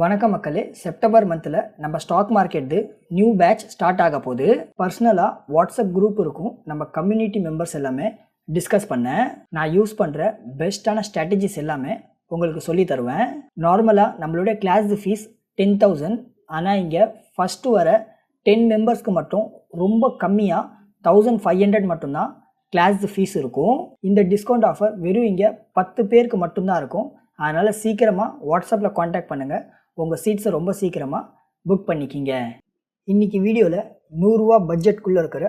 வணக்கம் மக்களே. செப்டம்பர் மந்தில் நம்ம stock market new batch start ஆக போது பர்சனலாக வாட்ஸ்அப் குரூப் இருக்கும். நம்ம கம்யூனிட்டி மெம்பர்ஸ் எல்லாமே டிஸ்கஸ் பண்ணேன். நான் யூஸ் பண்ணுற பெஸ்ட்டான ஸ்ட்ராட்டஜிஸ் எல்லாமே உங்களுக்கு சொல்லி தருவேன். நார்மலாக நம்மளுடைய கிளாஸ் ஃபீஸ் டென் தௌசண்ட் ஆனால் இங்கே ஃபஸ்ட்டு வர டென் மெம்பர்ஸ்க்கு மட்டும் ரொம்ப கம்மியாக தௌசண்ட் ஃபைவ் ஹண்ட்ரட் மட்டும்தான் கிளாஸ் ஃபீஸ் இருக்கும். இந்த டிஸ்கவுண்ட் ஆஃபர் வெறும் இங்கே பத்து பேருக்கு மட்டும்தான் இருக்கும். அதனால் சீக்கிரமாக வாட்ஸ்அப்பில் காண்டாக்ட் பண்ணுங்கள் உங்கள் சீட்ஸை ரொம்ப சீக்கிரமாக புக் பண்ணிக்கிங்க. இன்றைக்கி வீடியோவில் நூறுரூவா பட்ஜெட்குள்ளே இருக்கிற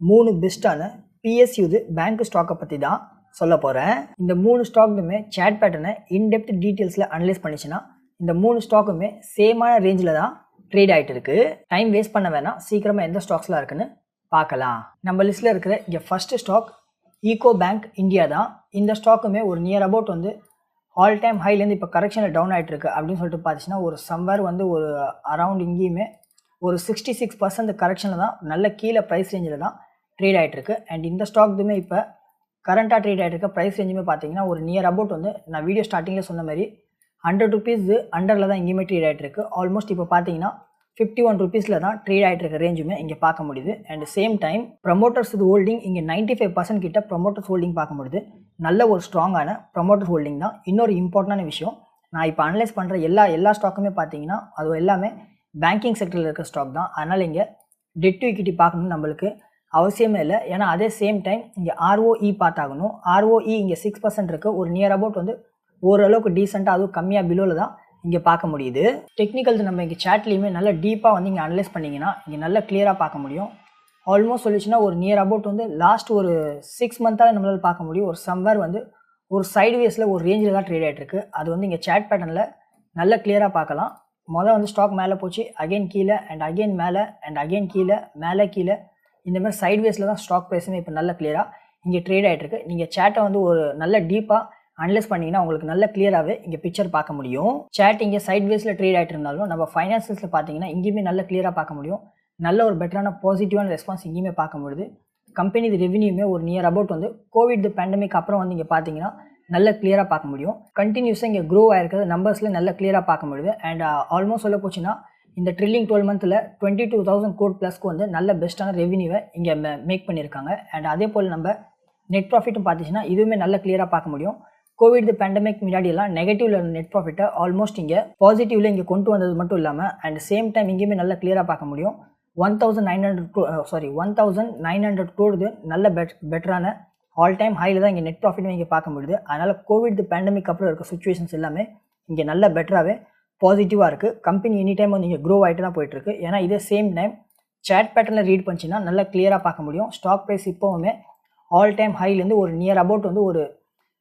மூணு பெஸ்ட்டான பிஎஸ்யூது பேங்க் ஸ்டாக்கை பற்றி தான் சொல்ல போகிறேன் இந்த மூணு ஸ்டாக்குமே சேட் பேட்டர்னை இன்டெப்த் டீட்டெயில்ஸில் அனலைஸ் பண்ணிச்சுன்னா இந்த மூணு ஸ்டாக்குமே சேமான ரேஞ்சில் தான் ட்ரேட் ஆகிட்டு இருக்கு. டைம் வேஸ்ட் பண்ண வேணாம். சீக்கிரமாக எந்த ஸ்டாக்ஸ்லாம் இருக்குன்னு பார்க்கலாம். நம்ம லிஸ்ட்டில் இருக்கிற இங்கே first stock UCO bank India தான். இந்த ஸ்டாக்குமே ஒரு நியர் அபவுட் வந்து ஆல் டைம் ஹைலேருந்து இப்போ கரெக்ஷனில் டவுன் ஆகிட்டு இருக்கு அப்படின்னு சொல்லிட்டு பார்த்துச்சுன்னா ஒரு சம்வேர் வந்து ஒரு அரவுண்ட் இங்கேயுமே ஒரு சிக்ஸ்டி சிக்ஸ் பர்சன்ட் கரெக்ஷனில் தான். நல்ல கீழே ப்ரைஸ் ரேஞ்சில் தான் ட்ரேட் ஆகிட்டு இருக்கு அண்ட் இந்த ஸ்டாக்துமே இப்போ கரண்ட்டாக ட்ரேட் ஆகிட்டு இருக்க ப்ரைஸ் ரேஞ்சுமே பார்த்தீங்கன்னா ஒரு நியர் அபவுட் வந்து நான் வீடியோ ஸ்டார்டிங்கில் சொன்ன மாதிரி ஹண்ட்ரட் ருபீஸ் அண்டரில் தான் இங்கேயுமே ட்ரேட் ஆகிட்டு இருக்கு ஆல்மோஸ்ட் இப்போ பார்த்தீங்கன்னா ஃபிஃப்டி ஒன் ருபீஸில் தான் ட்ரேட் ஆகிட்டு இருக்க ரேஞ்சுமே இங்கே பார்க்க முடியுது. அண்ட் சேம் டைம் ப்ரமோட்டர்ஸ் இது ஹோல்டிங் இங்கே நைன்ட்டி ஃபைவ் பர்சன்ட் கிட்ட ப்ரமோட்டர்ஸ் ஹோல்டிங் பார்க்க முடியுது. நல்ல ஒரு ஸ்ட்ராங்கான ப்ரமோட்டர் ஹோல்டிங் தான். இன்னொரு இம்பார்ட்டண்டான விஷயம் நான் இப்போ அனலைஸ் பண்ணுற எல்லா எல்லா ஸ்டாக்குமே பார்த்தீங்கன்னா அது எல்லாமே பேங்கிங் செக்டரில் இருக்க ஸ்டாக் தான். அதனால் இங்கே டெட் டு இக்விட்டி பார்க்கணும்னு நம்மளுக்கு அவசியமே இல்லை. ஏன்னா அதே சேம் டைம் இங்கே ஆர்ஓஇ பார்த்தாகணும். ஆர்ஓஇ இங்கே சிக்ஸ் பர்சன்ட் இருக்குது ஒரு நியர் அபவுட் வந்து ஓரளவுக்கு டீசெண்டாக அதுவும் கம்மியாக பிலோவில் தான் இங்கே பார்க்க முடியுது. டெக்னிக்கல்ஸ் நம்ம இங்கே சேட்லேயுமே நல்லா டீப்பாக வந்து இங்கே அனலைஸ் பண்ணிங்கன்னா இங்கே நல்லா கிளியராக பார்க்க முடியும். ஆல்மோஸ்ட் சொல்லிச்சுன்னா ஒரு நியர் அபவுட் வந்து லாஸ்ட் ஒரு சிக்ஸ் மந்த்தாக நம்மளால் பார்க்க முடியும். ஒரு சம்வேர் வந்து ஒரு சைட்வேஸில் ஒரு ரேஞ்சில் தான் ட்ரேட் ஆகிட்டுருக்கு அது வந்து இங்கே சேட் பேட்டர்னில் நல்ல கிளியராக பார்க்கலாம். மொதல் வந்து ஸ்டாக் மேலே போச்சு அகைன் கீழே அண்ட் அகைன் மேலே அண்ட் அகைன் கீழே மேலே கீழே. இந்த மாதிரி சைட்வேஸில் தான் ஸ்டாக் ப்ரைஸுமே இப்போ நல்ல கிளியராக இங்கே ட்ரேட் ஆகிட்டுருக்கு நீங்கள் சேட்டை வந்து ஒரு நல்ல டீப்பாக அனலைஸ் பண்ணிங்கன்னா உங்களுக்கு நல்ல கிளியராகவே இங்கே பிக்சர் பார்க்க முடியும். சேட் இங்கே சைட் வேஸில் ட்ரேட் ஆகிட்டு இருந்தாலும் நம்ம ஃபைனான்சஸில் பார்த்தீங்கன்னா இங்கேயுமே நல்ல கிளியராக பார்க்க முடியும். நல்ல ஒரு பெட்டரான பாசிட்டிவான ரெஸ்பான்ஸ் இங்கேயுமே பார்க்க முடியுது. கம்பெனி ரெவன்யூமே ஒரு நியர் அபவுட் வந்து கோவிட் பேண்டமிக் அப்புறம் வந்து இங்கே பார்த்தீங்கன்னா நல்ல கிளியராக பார்க்க முடியும். கண்டினியூஸாக இங்கே க்ரோ ஆகிருக்கிறது நம்பர்ஸில் நல்ல கிளியராக பார்க்க முடியுது. அண்ட் ஆல்மோஸ்ட் uh, சொல்ல போச்சுன்னா இந்த ட்ரில்லிங் டுவெல் மந்தில் டுவெண்ட்டி டூ தௌசண்ட் கோட் ப்ளஸ்க்கு வந்து நல்ல பெஸ்ட்டான ரெவன்யூவை இங்கே மேக் பண்ணியிருக்காங்க. அண்ட் அதே போல் நம்ம நெட் ப்ராஃபிட்டும் பார்த்துச்சுன்னா இதுவுமே நல்ல கிளியராக பார்க்க முடியும். கோவிட் பேண்டமிக் முன்னாடியெல்லாம் நெகட்டிவ்ல இருந்த நெட் ப்ராஃபிட்டை ஆல்மோஸ்ட் இங்கே பாசிட்டிவ்ல இங்கே கொண்டு வந்தது மட்டும் இல்லாமல் அண்ட் சேம் டைம் இங்கேயுமே நல்லா கிளியராக பார்க்க முடியும். One thousand nine hundred sorry one thousand nine hundred crore நல்ல பெட் பெட்டரான ஆல் டைம் ஹையில் தான் இங்கே நெட் ப்ராஃபிட்டும் இங்கே பார்க்க முடியுது. அதனால் கோவிட் பேண்டமிக் அப்புறம் இருக்க சுச்சுவேஷன்ஸ் எல்லாமே இங்கே நல்ல பெட்டராகவே பாசிட்டிவாக இருக்குது கம்பெனி எனி டைம் வந்து இங்கே க்ரோ ஆகிட்டு தான் போயிட்டுருக்கு ஏன்னா இதே சேம் டைம் சேட் பேட்டர்னில் ரீட் பண்ணிச்சுன்னா நல்லா கிளியராக பார்க்க முடியும். ஸ்டாக் ப்ரைஸ் இப்போவுமே ஆல் டைம் ஹைலேருந்து ஒரு நியர் அபவுட் வந்து ஒரு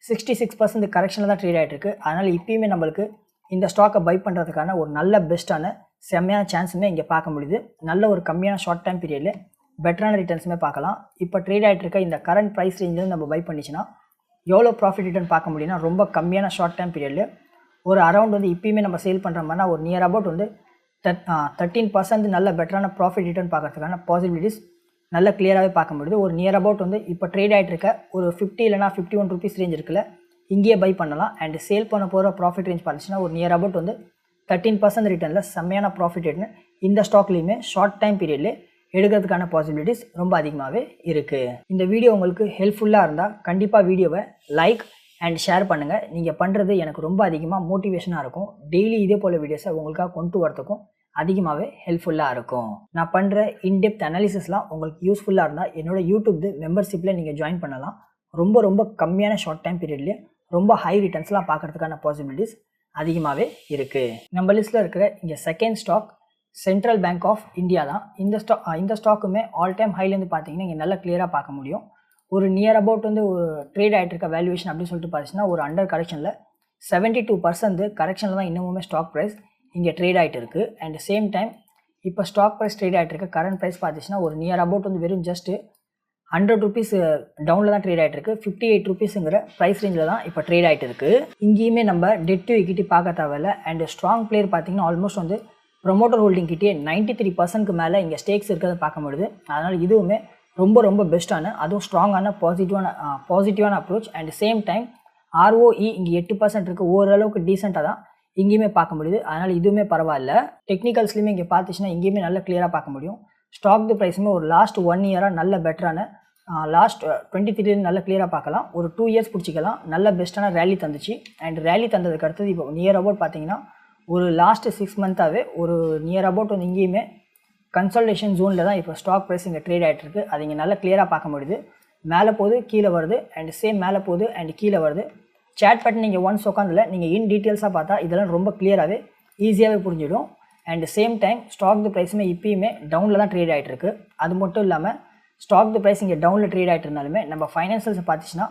சிக்ஸ்டி சிக்ஸ் பர்சன்ட் கரெக்ஷனில் தான் ட்ரேட் ஆகிட்டு இருக்கு அதனால் இப்பயுமே நம்மளுக்கு இந்த ஸ்டாக்கை பை பண்ணுறதுக்கான ஒரு நல்ல பெஸ்ட்டான செம்மையான சான்ஸுமே இங்கே பார்க்க முடியுது. நல்ல ஒரு கம்மியான ஷார்ட் டைம் பீரியடில் பெட்டரான ரிட்டர்ன்ஸுமே பார்க்கலாம். இப்போ ட்ரேட் ஆகிட்டு இருக்க இந்த கரண்ட் ப்ரைஸ் ரேஞ்சில் நம்ம பை பண்ணிச்சுன்னா எவ்வளோ ப்ராஃபிட் ரிட்டர்ன் பார்க்க முடியும்னா ரொம்ப கம்மியான ஷார்ட் டைம் பீரியடில் ஒரு அரௌண்ட் வந்து இப்பயுமே நம்ம சேல் பண்ணுற மாதிரினா ஒரு நியர் அபவுட் வந்து தேர்ட்டீன் பர்சன்ட் நல்ல பெட்டரான ப்ராஃபிட் ரிட்டர்ன் பார்க்கறதுக்கான பாசிபிலிட்டிஸ் நல்ல கிளியராகவே பார்க்க முடியுது. ஒரு நியர் அபவுட் வந்து இப்போ ட்ரேட் ஆகிட்டு இருக்க ஒரு ஃபிஃப்டி இல்லைனா ஃபிஃப்டி ஒன் ருபீஸ் ரேஞ்ச் இருக்குல்ல இங்கேயே பை பண்ணலாம். அண்ட் சேல் பண்ண போகிற ப்ராஃபிட் ரேஞ்ச் பார்த்துச்சுன்னா ஒரு நியர் அபவுட் வந்து தேர்ட்டீன் பர்சன்ட் ரிட்டர்னில் செம்மையான ப்ராஃபிட் ரேட்னு இந்த ஸ்டாக்லேயுமே ஷார்ட் டைம் பீரியட்லேயே எடுக்கிறதுக்கான பாசிபிலிட்டிஸ் ரொம்ப அதிகமாகவே இருக்குது இந்த வீடியோ உங்களுக்கு ஹெல்ப்ஃபுல்லாக இருந்தால் கண்டிப்பாக வீடியோவை லைக் அண்ட் ஷேர் பண்ணுங்கள் நீங்கள் பண்ணுறது எனக்கு ரொம்ப அதிகமாக மோட்டிவேஷனாக இருக்கும். டெய்லி இதே போல் வீடியோஸை உங்களுக்காக கொண்டு வரத்துக்கும் அதிகமாகவே ஹெல்ப்ஃபுல்லாக இருக்கும். நான் பண்ணுற இன்டெப்த் அனாலிசிஸ்லாம் உங்களுக்கு யூஸ்ஃபுல்லாக இருந்தால் என்னோட யூடியூப் மெம்பர்ஷிப்பில் நீங்கள் ஜாயின் பண்ணலாம். ரொம்ப ரொம்ப கம்மியான ஷார்ட் டைம் பீரியட்லேயே ரொம்ப ஹை ரிட்டர்ன்ஸ்லாம் பார்க்கறதுக்கான பாசிபிலிட்டிஸ் அதிகமாகவே இருக்குது நம்ம லிஸ்ட்டில் இருக்கிற இங்கே second stock central bank of India தான். இந்த ஸ்டாக் இந்த ஸ்டாக்குமே ஆல் டைம் ஹைலேருந்து பார்த்தீங்கன்னா இங்கே நல்லா கிளியராக பார்க்க முடியும். ஒரு நியர் அபவுட் வந்து ஒரு ட்ரேட் ஆகிட்டு இருக்க வேல்யூவேஷன் அப்படின்னு சொல்லிட்டு பார்த்தீங்கன்னா ஒரு அண்டர் கரெக்ஷனில் செவன்ட்டி டூ பர்சன்ட் கரெக்ஷனில் தான் இன்னமுமே ஸ்டாக் ப்ரைஸ் இங்கே ட்ரேட் ஆகிட்டு இருக்குது அண்ட் சேம் டைம் இப்போ ஸ்டாக் ப்ரைஸ் ட்ரேட் ஆகிட்டு இருக்கு. கரண்ட் ப்ரைஸ் பார்த்துச்சுன்னா ஒரு நியர் அபவுட் வந்து வெறும் ஜஸ்ட்டு ஹண்ட்ரட் ருபீஸ் டவுனில் தான் ட்ரேட் ஆகிட்டு இருக்கு. ஃபிஃப்டி எயிட் ருபீஸுங்கிற ப்ரைஸ் ரேஞ்சில் தான் இப்போ ட்ரேட் ஆகிட்டு இருக்கு. இங்கேயுமே நம்ம டெட் டு equity பார்க்க தேவையில்ல. அண்ட் ஸ்ட்ராங் பிளேயர் பார்த்தீங்கன்னா ஆல்மோஸ்ட் வந்து ப்ரொமோட்டர் ஹோல்டிங் கிட்டே நைன்ட்டி த்ரீ பர்சன்ட்க்கு மேலே இங்கே ஸ்டேக்ஸ் இருக்கிறத பார்க்க முடியுது. அதனால் இதுவுமே ரொம்ப ரொம்ப பெஸ்ட்டான அதுவும் ஸ்ட்ராங்கான பாசிட்டிவான பாசிட்டிவான approach and same time ROE இங்கே எட்டு பர்சன்ட் இருக்குது ஓரளவுக்கு டீசெண்டாக தான் இங்கேயுமே பார்க்க முடியுது. அதனால் இதுவுமே பரவாயில்ல. டெக்னிக்கல்ஸ்லையுமே இங்கே பார்த்துச்சுன்னா இங்கேயுமே நல்ல கிளியராக பார்க்க முடியும். ஸ்டாக் தி ப்ரைஸுமே ஒரு லாஸ்ட் ஒன் இயராக நல்ல பெட்டரான லாஸ்ட் டுவெண்ட்டி த்ரீ நல்ல கிளியராக பார்க்கலாம். ஒரு டூ இயர்ஸ் பிடிச்சிக்கலாம். நல்ல பெஸ்ட்டான ரேலி தந்துச்சு. அண்ட் ரேலி தந்ததுக்கு அடுத்தது இப்போ நியர் அபவுட் பார்த்தீங்கன்னா ஒரு லாஸ்ட் சிக்ஸ் மந்த்தாகவே ஒரு நியர் அபவுட் வந்து இங்கேயுமே கன்சல்டேஷன் ஜோனில் தான் இப்போ ஸ்டாக் ப்ரைஸ் இங்கே ட்ரேட் ஆகிட்டு அது இங்கே நல்லா கிளியராக பார்க்க முடியுது. மேலே போகுது கீழே வருது. அண்ட் சேம் மேலே போகுது அண்ட் கீழே வருது. சேட் பட்டன் நீங்கள் ஒன்ஸ் உட்காந்துல நீங்கள் இன் டீட்டெயில்ஸாக பார்த்தா இதெல்லாம் ரொம்ப கிளியராகவே ஈஸியாகவே புரிஞ்சிடும். And same time stock the ப்ரைஸுமே இப்போயுமே டவுனில் தான் ட்ரேட் ஆகிட்டு இருக்குது அது மட்டும் இல்லாமல் ஸ்டாக் தி ப்ரைஸ் இங்கே டவுனில் ட்ரேட் ஆகிட்டு இருந்தாலுமே நம்ம ஃபைனான்சியல்ஸை பார்த்துச்சுன்னா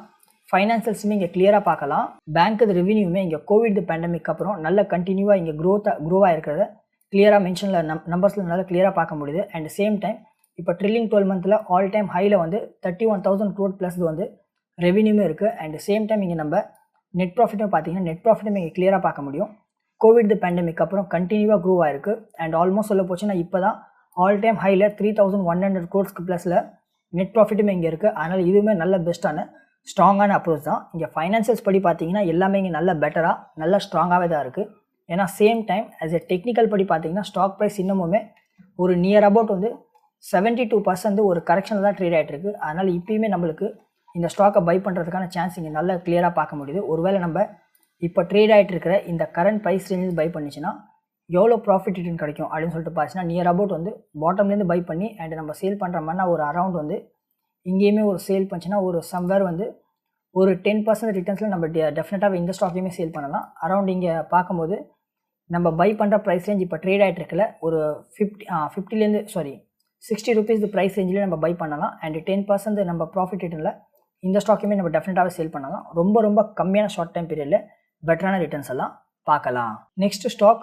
ஃபைனான்சியல்ஸுமே இங்கே கிளியராக பார்க்கலாம். பேங்க் ரெவன்யூமே இங்கே கோவிட் பேண்டமிக் அப்புறம் நல்ல கண்டினியூவாக இங்கே க்ரோத்தாக க்ரோவாக இருக்கிறத கிளியராக மென்ஷனில் நம் நம்பர்ஸில் நல்லா கிளியராக பார்க்க முடியுது. அண்ட் சேம் டைம் இப்போ ட்ரில்லிங் டுவெல் மந்தில் ஆல் டைம் ஹையில் வந்து thirty one thousand crore plus வந்து ரெவன்யூமே இருக்குது அண்ட் சேம் டைம் இங்கே நம்ம நெட் ப்ராஃபிட்டும் பார்த்தீங்கன்னா நெட் ப்ராஃபிட்டும் நீங்கள் கிளியராக பார்க்க முடியும். கோவிட் பேண்டமிக் அப்புறம் கண்டினியூவாக க்ரோ ஆயிருக்கு. அண்ட் ஆல்மோஸ்ட் சொல்ல போச்சுன்னா இப்போ தான் ஆல் டைம் ஹையில் த்ரீ தௌசண்ட் ஒன் ஹண்ட்ரட் க்ரோர்ஸ்க்கு ப்ளஸில் நெட் ப்ராஃபிட்டுமே இங்கே இருக்குது அதனால் இதுவுமே நல்ல பெஸ்ட்டான ஸ்ட்ராங்கான அப்ரோச் தான். இங்கே ஃபைனான்சியல்ஸ் படி பார்த்தீங்கன்னா எல்லாமே இங்கே நல்ல பெட்டராக நல்ல ஸ்ட்ராங்காகவே தான் இருக்குது ஏன்னா same time as a technical படி பார்த்தீங்கன்னா ஸ்டாக் ப்ரைஸ் இன்னமுமே ஒரு நியர் அபவுட் வந்து செவன்ட்டி டூ பர்சன்ட் ஒரு கரெக்ஷனில் தான் ட்ரேட் ஆகிட்டு இருக்கு. அதனால் இப்போயுமே நம்மளுக்கு இந்த ஸ்டாக்கை பை பண்ணுறதுக்கான சான்ஸ் இங்கே நல்லா கிளியராக பார்க்க முடியுது. ஒருவேளை நம்ம இப்போ ட்ரேட் ஆகிட்டு இருக்கிற இந்த கரண்ட் ப்ரைஸ் ரேஞ்சில் பை பண்ணிச்சுன்னா எவ்வளோ ப்ராஃபிட் ரிட்டர்ன் கிடைக்கும் அப்படின்னு சொல்லிட்டு பார்த்துச்சுன்னா நியர் அபவுட் வந்து பாட்டம்லேருந்து பை பண்ணி அண்ட் நம்ம சேல் பண்ணுற மாதிரினா ஒரு அரவுண்ட் வந்து இங்கேயுமே ஒரு சேல் பண்ணுச்சுன்னா ஒரு சம்வேர் வந்து ஒரு டென் பர்சன்ட் ரிட்டர்ன்ஸில் நம்ம டெஃபினட்டாக இந்த ஸ்டாக்கையுமே சேல் பண்ணலாம். அரவுண்ட் இங்கே பார்க்கும்போது நம்ம பை பண்ணுற ப்ரைஸ் ரேஞ்ச் இப்போ ட்ரேட் ஆகிட்டு இருக்கல ஒரு ஃபிஃப்டி ஃபிஃப்டிலேருந்து சாரி சிக்ஸ்டி ருபீஸ் ப்ரைஸ் ரேஞ்சில் நம்ம பை பண்ணலாம் அண்ட் டென் பர்சன்ட் நம்ம ப்ராஃபிட் ரிட்டர்னில் இந்த ஸ்டாக்குமே நம்ம டெஃபினட்டாகவே சேல் பண்ணலாம். ரொம்ப ரொம்ப கம்மியான ஷார்ட் டைம் பீரியடில் பெட்டரான ரிட்டர்ன்ஸ் எல்லாம் பார்க்கலாம். Next stock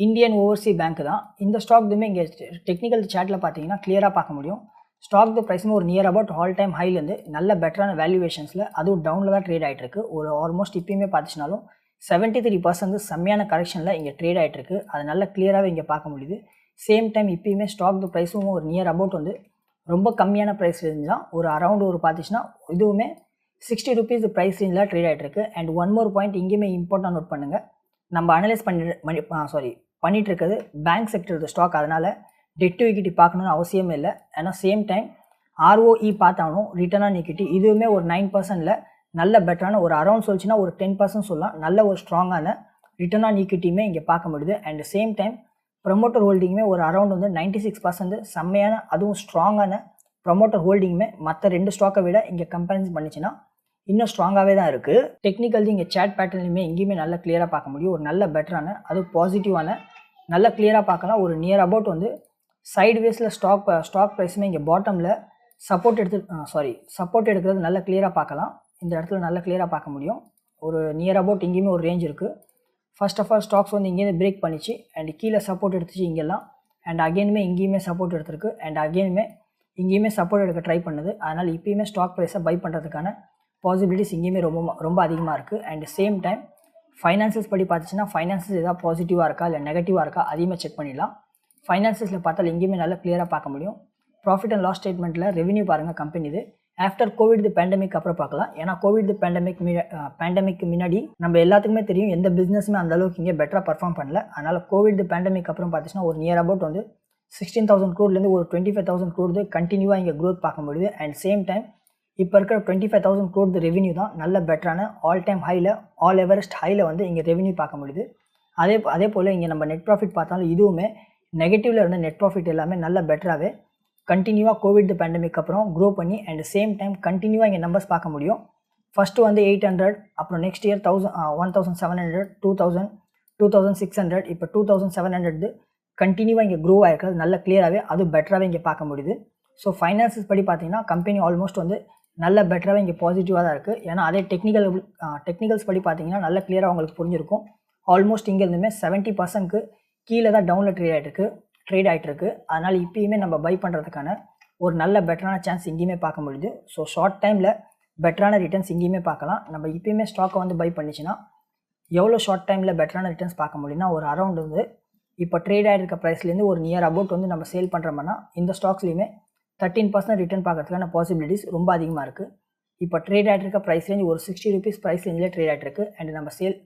Indian Overseas Bank தான். இந்த ஸ்டாக் இதுவுமே இங்கே டெக்னிக்கல் சேட்டில் பார்த்தீங்கன்னா கிளியராக பார்க்க முடியும். ஸ்டாக் த ப்ரைஸுமே ஒரு நியர் அபவுட் ஆல் டைம் ஹைலேருந்து நல்ல பெட்டரான வேல்யூவேஷன்ஸில் அதுவும் டவுனில் தான் ட்ரேட் ஆகிட்டு இருக்கு. ஒரு ஆல்மோஸ்ட் இப்பயுமே பார்த்துச்சுனாலும் செவன்ட்டி த்ரீ பர்சன்ட் செம்மையான கரெக்ஷனில் இங்கே ட்ரேட் ஆகிட்டு இருக்கு. அது நல்ல கிளியராகவே இங்கே பார்க்க முடியுது. சேம் டைம் இப்பயுமே ஸ்டாக் த ப்ரைஸும் ஒரு நியர் அபவுட் வந்து ரொம்ப கம்மியான ப்ரைஸ் ரேஞ்ச் தான். ஒரு அரௌண்ட் ஒரு பார்த்துச்சுன்னா இதுவுமே சிக்ஸ்டி ருபீஸ் ப்ரைஸ் ரேஞ்சில் ட்ரேட் ஆகிட்டு இருக்கு. அண்ட் ஒன் மோர் பாயிண்ட் இங்கேயுமே இம்பார்ட்டாக நோட் பண்ணுங்கள் நம்ம அனலைஸ் பண்ணி சாரி பண்ணிகிட்டு இருக்கிறது பேங்க் செக்டர் ஸ்டாக் அதனால் டெட் டு இக்விட்டி பார்க்கணும்னு அவசியமே இல்லை. ஏன்னா சேம் டைம் ஆர்ஓஇ பார்த்தாலும் ரிட்டர்ன் ஆன் ஈக்விட்டி இதுவுமே ஒரு நைன் பர்சன்டில் நல்ல பெட்டரான ஒரு அரௌண்ட் சொல்லிச்சுன்னா ஒரு டென் பர்சன்ட் சொல்லலாம். நல்ல ஒரு ஸ்ட்ராங்கான ரிட்டர்ன் ஆன் ஈக்விட்டியுமே இங்கே பார்க்க முடியுது. அண்ட் சேம் டைம் ப்ரொமோட்டர் ஹோல்டிங்குமே ஒரு அரௌண்ட் வந்து நைன்டி சிக்ஸ் பர்சன்ட் செம்மையான அதுவும் ஸ்ட்ராங்கான ப்ரொமோட்டர் ஹோல்டிங்குமே மற்ற ரெண்டு ஸ்டாக்கை விட இங்கே கம்பேரிசன் பண்ணிச்சுன்னா இன்னும் ஸ்ட்ராங்காகவே தான் இருக்குது டெக்னிக்கல் இங்கே சேட் பேட்டர்லையுமே எங்கேயுமே நல்லா கிளியராக பார்க்க முடியும். ஒரு நல்ல பெட்டரான அது பாசிட்டிவான நல்ல கிளியராக பார்க்கலாம் ஒரு நியர் அபவுட் வந்து சைட்வேஸில் ஸ்டாக் ஸ்டாக் ப்ரைஸுமே இங்கே பாட்டமில் சப்போர்ட் எடுத்து சாரி சப்போர்ட் எடுக்கிறது நல்லா கிளியராக பார்க்கலாம். இந்த இடத்துல நல்லா கிளியராக பார்க்க முடியும். ஒரு நியர் அபவுட் இங்கேயுமே ஒரு ரேஞ்ச் இருக்குது ஃபர்ஸ்ட் ஆஃப் ஆல் ஸ்டாக்ஸ் வந்து இங்கேருந்து பிரேக் பண்ணிச்சு. அண்ட் கீழே சப்போர்ட் எடுத்துச்சு இங்கெல்லாம். அண்ட் அகெயினுமே இங்கேயுமே சப்போர்ட் எடுத்திருக்கு. அண்ட் அகெயினுமே இங்கேயுமே சப்போர்ட் எடுக்க ட்ரை பண்ணுது. அதனால் இப்போயுமே ஸ்டாக் ப்ரைஸை பை பண்ணுறதுக்கான பாசிபிலிட்டிஸ் இங்கேயுமே ரொம்ப ரொம்ப அதிகமாக இருக்குது அண்ட் சேம் டைம் ஃபைனான்சஸ் படி பார்த்துச்சுன்னா ஃபைனான்சஸ் எதாவது பாசிட்டிவாக இருக்கா இல்லை நெகட்டிவாக இருக்கா அதையுமே செக் பண்ணிடலாம். ஃபைனான்சஸில் பார்த்தால் எங்கேயுமே நல்லா கிளியராக பார்க்க முடியும். ப்ராஃபிட் அண்ட் லாஸ் ஸ்டேட்மெண்ட்டில் ரெவன்யூ பாருங்கள் கம்பெனி இது. ஆஃப்டர் கோவிட் பேண்டமிக் அப்புறம் பார்க்கலாம். ஏன்னா கோவிட் பேண்டமிக் பேண்டமிக் முன்னாடி நம்ம எல்லாத்துக்குமே தெரியும் எந்த பிஸ்னஸுமே அந்த அளவுக்கு இங்கே பெட்டராக பர்ஃபார்ம் பண்ணல. அதனால் கோவிட் பேண்டமிக் அப்புறம் பார்த்துச்சுன்னா ஒரு நியர் அபவுட் வந்து சிக்ஸ்டீன் தௌசண்ட் க்ரோட்லேருந்து ஒரு டுவெண்ட்டி ஃபைவ் தௌசண்ட் க்ரோடு கண்டினியூவாக இங்கே க்ரோத் பார்க்க முடியுது. அண்ட் சேம் டைம் இப்போ இருக்கிற twenty five thousand crore revenue தான் நல்ல பெட்டரான ஆல் டைம் ஹையில் ஆல் எவரெஸ்ட் ஹையில் வந்து இங்கே ரெவன்யூ பார்க்க முடியுது. அதே அதே போல் இங்கே நம்ம நெட் ப்ராஃபிட் பார்த்தாலும் இதுவுமே நெகட்டிவில் இருந்த நெட் ப்ராஃபிட் எல்லாமே நல்ல பெட்டராகவே கண்டினியூவாக கோவிட் பேண்டமிக் அப்புறம் க்ரோ பண்ணி அண்ட் சேம் டைம் கண்டினியூவாக இங்கே நம்பர்ஸ் பார்க்க முடியும். ஃபஸ்ட்டு வந்து எயிட் ஹண்ட்ரட் அப்புறம் next year thousand one thousand seven hundred two thousand two thousand six hundred இப்போ டூ தௌசண்ட் செவன் ஹண்ட்ரட் கண்டினியூவாக இங்கே க்ரோ ஆகிருக்கிறது நல்ல கிளியராகவே அது பெட்டராகவே இங்கே பார்க்க முடியுது. ஸோ ஃபைனான்சஸ் படி பார்த்தீங்கன்னா கம்பெனி ஆல்மோஸ்ட் வந்து நல்ல பெட்டராகவே இங்கே பாசிட்டிவாக தான் இருக்குது ஏன்னா அதே டெக்னிக்கல் டெக்னிக்கல்ஸ் படி பார்த்தீங்கன்னா நல்ல கிளியராக உங்களுக்கு புரிஞ்சிருக்கும். ஆல்மோஸ்ட் இங்கேருந்துமே செவன்ட்டி பர்சன்ட்க்கு கீழே தான் டவுனில் ட்ரேட் ஆகிட்டு இருக்குது ட்ரேட் ஆகிட்டுருக்கு அதனால் இப்பயுமே நம்ம பை பண்ணுறதுக்கான ஒரு நல்ல பெட்டரான சான்ஸ் இங்கேயுமே பார்க்க முடியுது. ஸோ ஷார்ட் டைமில் பெட்டரான ரிட்டர்ன்ஸ் இங்கேயுமே பார்க்கலாம். நம்ம இப்பயுமே ஸ்டாக்கை வந்து பை பண்ணிச்சுன்னா எவ்வளோ ஷார்ட் டைமில் பெட்டரான ரிட்டர்ன்ஸ் பார்க்க முடியும்னா ஒரு அரௌண்ட் வந்து இப்போ ட்ரேட் ஆகிருக்க ப்ரைஸ்லேருந்து ஒரு நியர் அபவுட் வந்து நம்ம சேல் பண்ணுறோம்னா இந்த ஸ்டாக்ஸ்லையுமே தேர்ட்டின் பர்சன்ட் ரிட்டர்ன் பார்க்கறதுக்கான பாசிபிலிட்டிஸ் ரொம்ப அதிகமாக இருக்குது இப்போ ட்ரேட் ஆகிட்டு இருக்க ப்ரைஸ் ரேஞ்ச் ஒரு சிக்ஸ்டி ருபீஸ் ப்ரைஸ் ரேஞ்சில் ட்ரேட் ஆகிட்டு இருக்கு அண்ட் நம்ம சேல்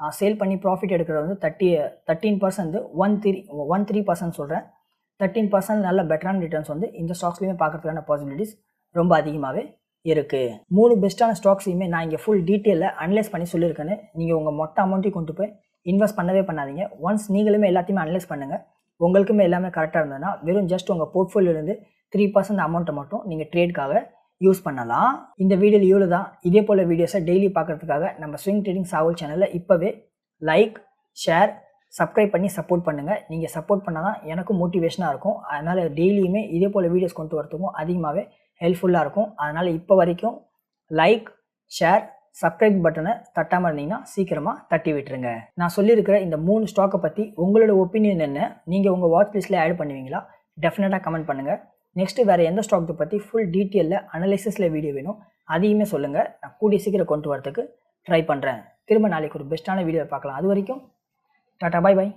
சேல் பண்ணி ப்ராஃபிட் எடுக்கிறது வந்து thirty thirteen percent one three one three percent சொல்கிறேன் தேர்ட்டீன் பர்சன்ட் நல்ல பெட்டரான ரிட்டர்ன்ஸ் வந்து இந்த ஸ்டாக்ஸ்லையுமே பார்க்கறதுக்கான பாசிபிலிட்டிஸ் ரொம்ப அதிகமாகவே இருக்குது மூணு பெஸ்ட்டான ஸ்டாக்ஸையுமே நான் இங்கே ஃபுல் டீட்டெயிலில் அனலைஸ் பண்ணி சொல்லியிருக்கேன்னு நீங்கள் உங்கள் மொத்த அமௌண்ட்டையும் கொண்டு போய் இன்வெஸ்ட் பண்ணவே பண்ணாதீங்க. ஒன்ஸ் நீங்களுமே எல்லாத்தையுமே அனலைஸ் பண்ணுங்கள் உங்களுக்குமே எல்லாமே கரெக்டாக இருந்ததுன்னா வெறும் ஜஸ்ட் உங்கள் போர்ட்ஃபோலியோலேருந்து த்ரீ பர்சன்ட் அமௌண்ட்டை மட்டும் நீங்கள் ட்ரேட்காக யூஸ் பண்ணலாம். இந்த வீடியோவில் இவ்வளோ தான் இதே போல் வீடியோஸை டெய்லி பார்க்குறதுக்காக நம்ம ஸ்விங் ட்ரேடிங் சாவல் சேனலில் இப்போவே லைக் ஷேர் சப்ஸ்கிரைப் பண்ணி சப்போர்ட் பண்ணுங்கள் நீங்கள் சப்போர்ட் பண்ணால் தான் எனக்கும் மோட்டிவேஷனாக இருக்கும். அதனால் டெய்லியுமே இதே போல் வீடியோஸ் கொண்டு வரத்துக்கும் அதிகமாகவே ஹெல்ப்ஃபுல்லாக இருக்கும். அதனால் இப்போ வரைக்கும் லைக் ஷேர் சப்ஸ்கிரைப் பட்டனை தட்டாமல் இருந்தீங்கன்னா சீக்கிரமாக தட்டி விட்டுருங்க. நான் சொல்லியிருக்கிற இந்த மூணு ஸ்டாக்கை பற்றி உங்களோட ஒப்பீனியன் என்ன? நீங்கள் உங்கள் வாட்ச் லிஸ்ட்டில் ஆட் பண்ணுவீங்களா? டெஃபினட்டாக கமெண்ட் பண்ணுங்கள் நெக்ஸ்ட்டு வேறு எந்த ஸ்டாக்கை பற்றி ஃபுல் டீட்டெயிலில் அனலைசிஸில் வீடியோ வேணும் அதையுமே சொல்லுங்கள் நான் கூடிய சீக்கிரம் கொண்டு வரதுக்கு ட்ரை பண்ணுறேன் திரும்ப நாளைக்கு ஒரு பெஸ்ட்டான வீடியோ பார்க்கலாம். அது வரைக்கும் டாட்டா பாய் பாய்